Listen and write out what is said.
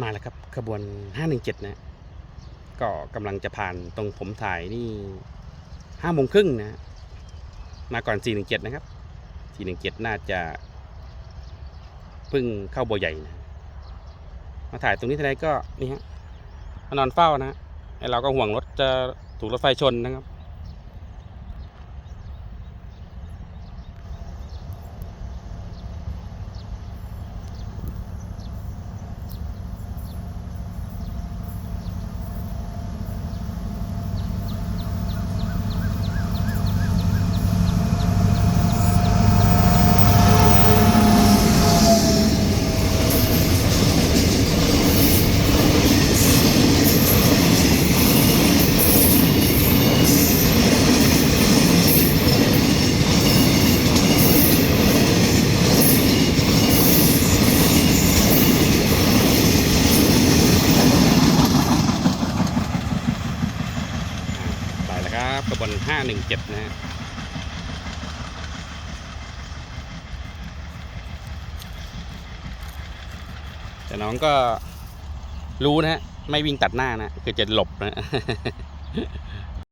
มาแล้วครับขบวน 517 นะ ก็กำลังจะผ่านตรงผมถ่ายนี่ห้าโมงครึ่งนะ มาก่อน 417 นะครับ 417 น่าจะเพิ่งเข้าบัวใหญ่นะ มาถ่ายตรงนี้ทีไรก็นี่ฮะมานอนเฝ้านะฮะไอเราก็ห่วงรถจะถูกรถไฟชนนะครับ ไปแล้วครับขบวน517 นะฮะแต่น้องก็รู้นะฮะ ไม่วิ่งตัดหน้านะ คือจะหลบนะ